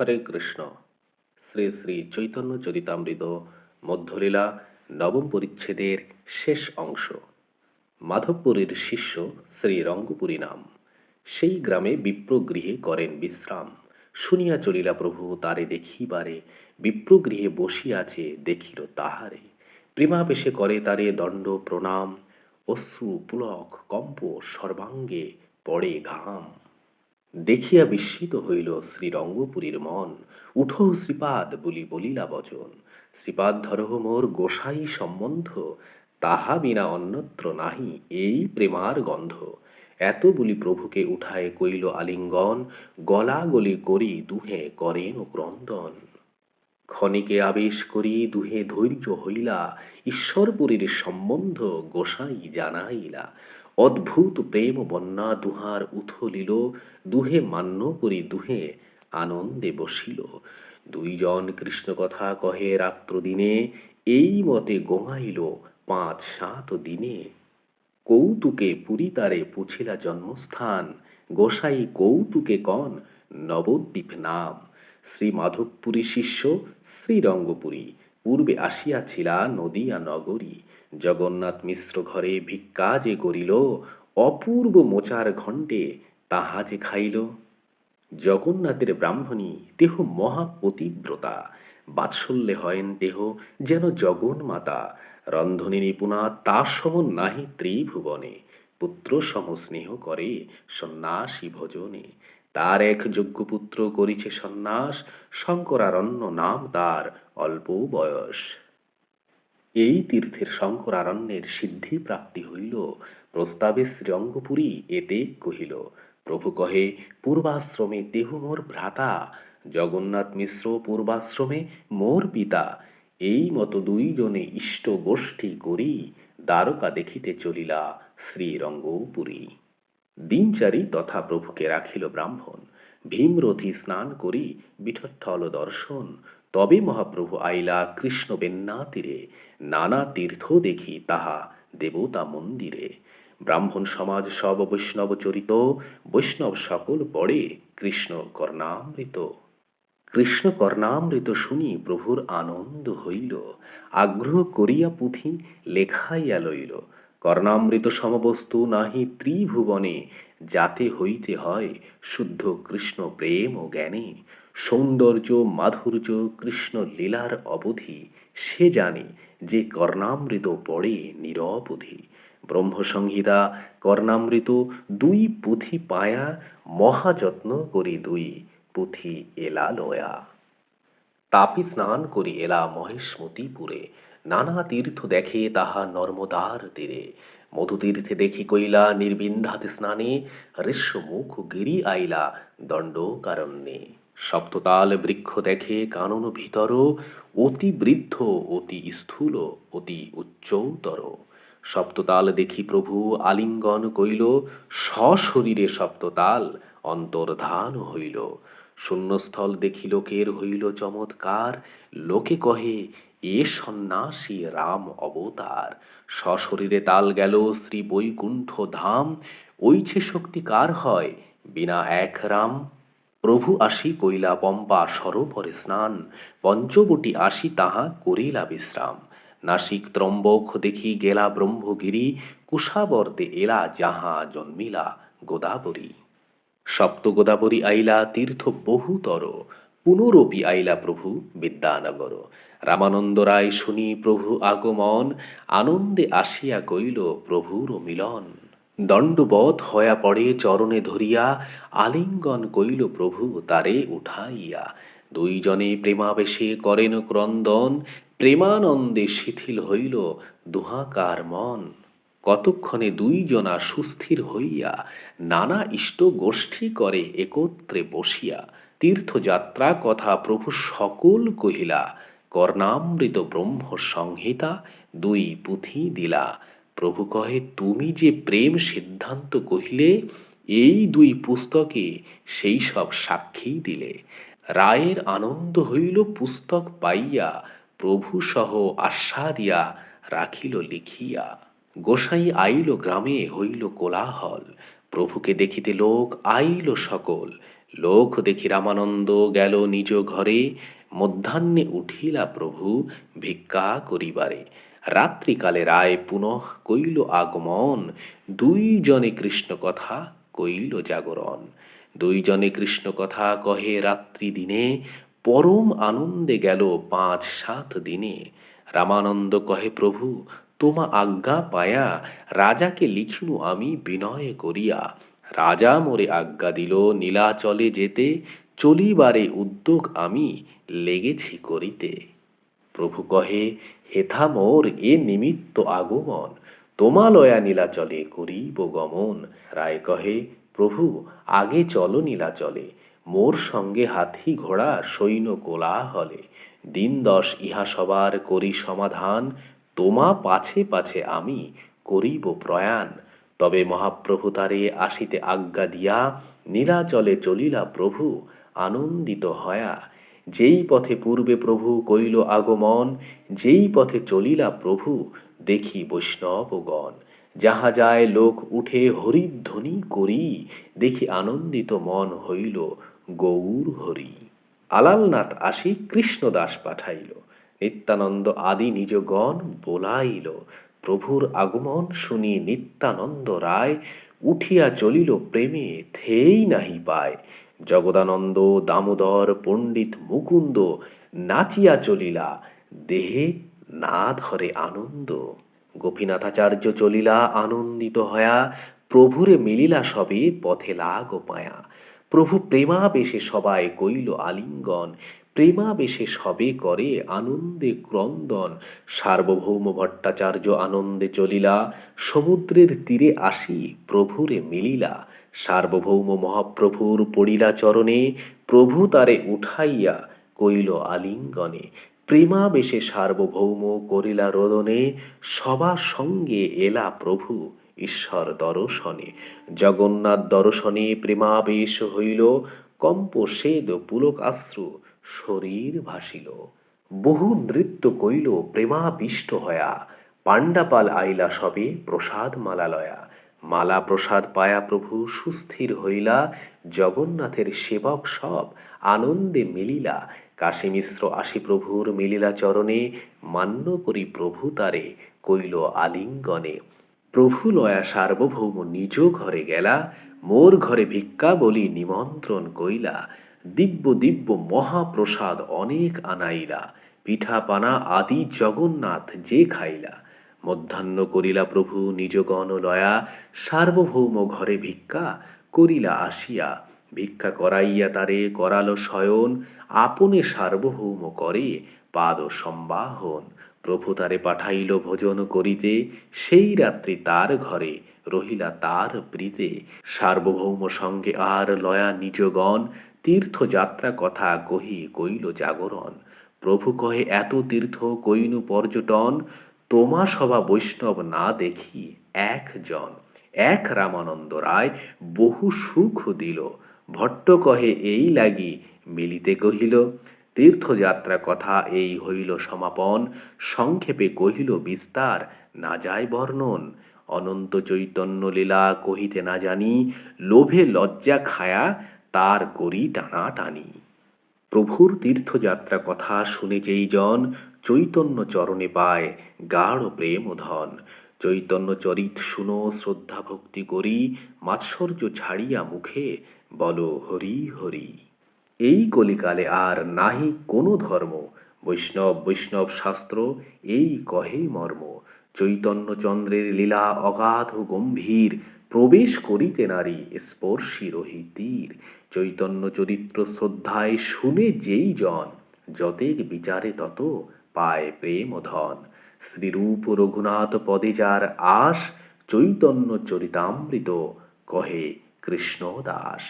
হরে কৃষ্ণ। শ্রী শ্রী চৈতন্য চরিতামৃত মধ্যলীলা নবম পরিচ্ছেদের শেষ অংশ। মাধবপুরীর শিষ্য শ্রী রঙ্গপুরী নাম। সেই গ্রামে বিপ্রগৃহে করেন বিশ্রাম। শুনিয়া চলিলা, প্রভু, তারে দেখিবারে। বিপ্রগৃহে বসিয়াছে, দেখিল তাহারে। প্রেমাবেশে করে তারে দণ্ড, প্রণাম। অশ্রু, পুলক, কম্প, সর্বাঙ্গে পড়ে ঘাম। দেখিয়া বিস্মিত হইল শ্রীরঙ্গপুরীর মন। উঠো শ্রীপাদ, বলি বলিলা বচন। শ্রীপাদ ধরহ মোর গোসাই সম্বন্ধ, তাহা বিনা অন্যত্র নাহি এই প্রেমার গন্ধ। এত বলি প্রভুকে উঠায় কইল আলিঙ্গন গলা গলি করি দুহে করেন ও ক্রন্দন। ক্ষণিকে আবেশ করি দুহে ধৈর্য হইলা, ঈশ্বরপুরীর সম্বন্ধ গোসাই জানাইলা। অদ্ভুত প্রেম বন্যা দুহার উথলিল, দুহে মান্য করি দুহে আনন্দে বসিল। দুইজন কৃষ্ণ কথা কহে রাত্র দিনে এই মতে গোঙাইল পাঁচ সাত দিনে। কৌতুকে পুরী তারে পুছিলা জন্মস্থান, গোসাই কৌতুকে কন নবদ্বীপ নাম। শ্রী মাধবপুরী শিষ্য, শ্রীরঙ্গপুরী, পূর্বে আসিয়াছিলা নদিয়া নগরী। জগন্নাথ মিশ্র ঘরে ভিক্ষা যে করিল, অপূর্ব মোচার ঘণ্টে তাহা যে খাইল। জগন্নাথের ব্রাহ্মণী দেহ মহাপতিব্রতা বাৎসল্যে হয়েন দেহ যেন জগন্মাতা রন্ধনী নিপুণা তার সম নাহি ত্রিভুবনে। পুত্র সমস্নেহ করে সন্ন্যাসী ভোজনে। তার এক যোগ্যপুত্র করিছে সন্ন্যাস, শঙ্করারণ্য নাম তার অল্প বয়স। এই তীর্থের শঙ্করারণ্যের সিদ্ধি প্রাপ্তি হইল। প্রস্তাবে শ্রীরঙ্গপুরী এতে কহিল, প্রভু কহে, পূর্বাশ্রমে দেহ মোর ভ্রাতা, জগন্নাথ মিশ্র পূর্বাশ্রমে মোর পিতা। এই মতো দুইজনে ইষ্ট গোষ্ঠী করি, দ্বারকা দেখিতে চলিলা শ্রীরঙ্গপুরী দিনচারি তথা প্রভুকে রাখিল ব্রাহ্মণ। ভীমরথী স্নান করি, বিঠঠল দর্শন তবে মহাপ্রভু আইলা কৃষ্ণ তীরে নানা তীর্থ দেখি তাহা দেবতা মন্দিরে। ব্রাহ্মণ সমাজ সব বৈষ্ণব চরিত, বৈষ্ণব সকল পড়ে কৃষ্ণ কর্ণামৃত। কৃষ্ণ কর্ণামৃত শুনি প্রভুর আনন্দ হইল, আগ্রহ করিয়া পুঁথি লেখাইয়া লইল। কর্ণামৃত সমবস্তু নাহি ত্রিভুবনে, যাতে হইতে হয় শুদ্ধ কৃষ্ণ প্রেম ও জ্ঞানে। সৌন্দর্য, মাধুর্য, কৃষ্ণ লীলার অবধি সে জানে যে কর্ণামৃত পড়ে নিরবধি ব্রহ্মসংহিতা, কর্ণামৃত দুই পুঁথি পায়া, মহাযত্ন করি দুই পুঁথি এলা লয়া। তাপি স্নান করি এলা মহেশমতিপুরে, নানা তীর্থ দেখে তাহা নর্মদার তীরে। মধুতীর্থে দেখি কইলা নির্বিন্ধাতে স্নানে, ঋষ্যমুখ গিরি আইলা দণ্ডকারণ্যে। সপ্ততাল বৃক্ষ দেখে কানন ভিতর, অতি বৃদ্ধ, অতি স্থূল, অতি উচ্চতর। সপ্ততাল দেখি প্রভু আলিঙ্গন কইল, সশরীরে সপ্ততাল অন্তর্ধান হইল। শূন্যস্থল দেখি লোকের হইল চমৎকার, লোকে কহে, এ সন্ন্যাসী রাম অবতার, সশরীরে তাল গেল শ্রী বৈকুণ্ঠ ধাম ওইছে শক্তি কার হয়, বিনা এক রাম প্রভু আসি কইলা পম্পা সরোবরে স্নান, পঞ্চবটি আসি তাহা করিলা বিশ্রাম। নাসিক ত্রম্বক দেখি গেলা ব্রহ্মগিরি, কুশাবর্তে এলা যাহা জন্মিলা গোদাবরী। সপ্ত গোদাবরী আইলা তীর্থ বহুতর, পুনরপি আইলা প্রভু বিদ্যানগর। রামানন্দ রায় শুনি প্রভু আগমন, আনন্দে আসিয়া কইল প্রভুর মিলন। দণ্ডবধ হয়া পড়ে চরণে ধরিয়া, আলিঙ্গন কইল, প্রভু, তারে উঠাইয়া। দুইজনে প্রেমাবেশে করেন ক্রন্দন, প্রেমানন্দে শিথিল হইল দুহাকার মন। কতক্ষণে দুইজনা সুস্থির হইয়া, নানা ইষ্ট গোষ্ঠী করে একত্রে বসিয়া, তীর্থযাত্রা কথা প্রভু সকল কহিলা, কর্ণামৃত ব্রহ্ম সংহিতা দুই পুঁথি দিলা। প্রভু কহে, তুমি যে প্রেম সিদ্ধান্ত কহিলে, এই দুই পুস্তকে সেই সব সাক্ষী দিলে। রায়ের আনন্দ হইল পুস্তক পাইয়া প্রভু সহ আস্বাদিয়া রাখিল লিখিয়া। গোসাই আইল গ্রামে, হইল কোলাহল। প্রভুকে দেখিতে লোক আইল সকল। লোক দেখি রামানন্দ গেল নিজ ঘরে। মধ্যাহ্নে উঠিলা প্রভু ভিক্ষা করিবারে। রাত্রিকালে রায় পুনঃ কইল আগমন। দুইজনে কৃষ্ণ কথা কইল জাগরণ। দুইজনে কৃষ্ণ কথা কহে রাত্রি দিনে, পরম আনন্দে গেল পাঁচ সাত দিনে। রামানন্দ কহে, প্রভু, তোমা আজ্ঞা পায়া, রাজাকে লিখিনু আমি বিনয় করিয়া। রাজা মোরে আজ্ঞা দিল, নীলাচলে যেতে, চলিবারে উদ্যোগ আমি লেগেছি করিতে। প্রভু কহে হেথা মোর এ নিমিত্ত আগমন। তোমালয়া নীলাচলে করিব গমন। রায় কহে, প্রভু, আগে চলো নীলাচলে। মোর সঙ্গে হাতি ঘোড়া সৈন্য কোলাহলে। দিন দশ ইহা সবার করি সমাধান। তোমা পাছে পাছে আমি করিব প্রয়াণ। তবে মহাপ্রভু তারে আসিতে আজ্ঞা দিয়া, নীলাচলে চলিলা প্রভু, আনন্দিত হয়া। যেই পথে পূর্বে প্রভু কইল আগমন, যেই পথে চলিলা প্রভু, দেখি বৈষ্ণবগণ। যাহা যায় লোক উঠে হরিধ্বনি করি, দেখি আনন্দিত মন হইল গৌর হরি। আলালনাথ আসি কৃষ্ণদাস পাঠাইল, নিত্যানন্দ আদি নিজগণ বোলাইল। প্রভুর আগমন শুনি নিত্যানন্দ রায়, উঠিয়া চলিল প্রেমে থেই নাহি পায়। জগদানন্দ, দামোদর, পণ্ডিত মুকুন্দ নাচিয়া চলিলা, দেহে না ধরে আনন্দ। গোপীনাথাচার্য চলিলা আনন্দিত হয়া, প্রভুরে মিলিলা সবে পথে লাগ পায়া। প্রভু প্রেমাবেশে সবাই কইল আলিঙ্গন প্রেমাবেশে সবে করে আনন্দে ক্রন্দন, সার্বভৌম ভট্টাচার্য আনন্দে চলিলা, সমুদ্রের তীরে আসি প্রভুরে মিলিলা, সার্বভৌম মহাপ্রভুর পড়িলা চরণে প্রভু তারে উঠাইয়া কইল আলিঙ্গনে, প্রেমাবেশে সার্বভৌম করিলা রোদনে, সবার সঙ্গে এলা প্রভু ঈশ্বর দর্শনে। জগন্নাথ দর্শনে প্রেমাবেশ হইল কম্প সেদ পুলক আশ্রু শরীর ভাসিল বহু নৃত্য কইল প্রেমাবিষ্ট হয়া। পাণ্ডাপাল আইলা সবে প্রসাদ মালা লয়া মালা প্রসাদ পায়া প্রভু সুস্থির হইলা। জগন্নাথের সেবক সব আনন্দে মিলিলা। কাশী মিশ্র আসি প্রভুর মিলিলা চরণে। মান্য করি প্রভু তারে, কইল আলিঙ্গনে। প্রভু লয়া সার্বভৌম নিজ ঘরে গেলা। মোর ঘরে ভিক্ষা বলি নিমন্ত্রণ কইলা। দিব্য দিব্য মহাপ্রসাদ অনেক আনাইলা পিঠা পানা আদি জগন্নাথ যে খাইলা। মধ্যাহ্ন করিলা প্রভু নিজগণ লয়া, সার্বভৌম ঘরে ভিক্ষা করিলা আসিয়া। ভিক্ষা করাইয়া তারে করাল শয়ন, আপনে সার্বভৌম করে পাদ সম্বাহন। প্রভু তারে পাঠাইল ভোজন করিতে, সেই রাত্রি তার ঘরে রহিলা তার প্রীতে। সার্বভৌম সঙ্গে আর লয়া নিজগণ তীর্থযাত্রা কথা কহি কইল জাগরণ। প্রভু কহে, এত তীর্থ কইনু পর্যটন, তোমা সভা বৈষ্ণব না দেখি একজন। এক রামানন্দ রায় বহু সুখ দিল। ভট্ট কহে, এই লাগি মিলিতে কহিল, তীর্থযাত্রা কথা এই হইল সমাপন। সংক্ষেপে কহিল বিস্তার, না যায় বর্ণন। অনন্ত চৈতন্য লীলা কহিতে না জানি, লোভে লজ্জা খায়া তার করি টানা টানি। প্রভুর তীর্থযাত্রা কথা শুনে যেই জন চৈতন্য চরণে পায় গাঢ় প্রেম ধন। চৈতন্য চরিত শুনো, শ্রদ্ধা ভক্তি করি, মাৎসর্য ছাড়িয়া মুখে বলো, হরি হরি। এই কলিকালে আর নাহি কোনো ধর্ম। বৈষ্ণব বৈষ্ণব শাস্ত্র এই কহে মর্ম। চৈতন্যচন্দ্রের লীলা অগাধ গম্ভীর। প্রবেশ করিতে নারী স্পর্শী রহিতীর। চৈতন্য চরিত্র শ্রদ্ধায় শুনে যেই জন, যতেক বিচারে তত পায় প্রেম ধন। শ্রীরূপ রঘুনাথ পদে যার আশ, চৈতন্য চরিতামৃত, কহে কৃষ্ণ দাস।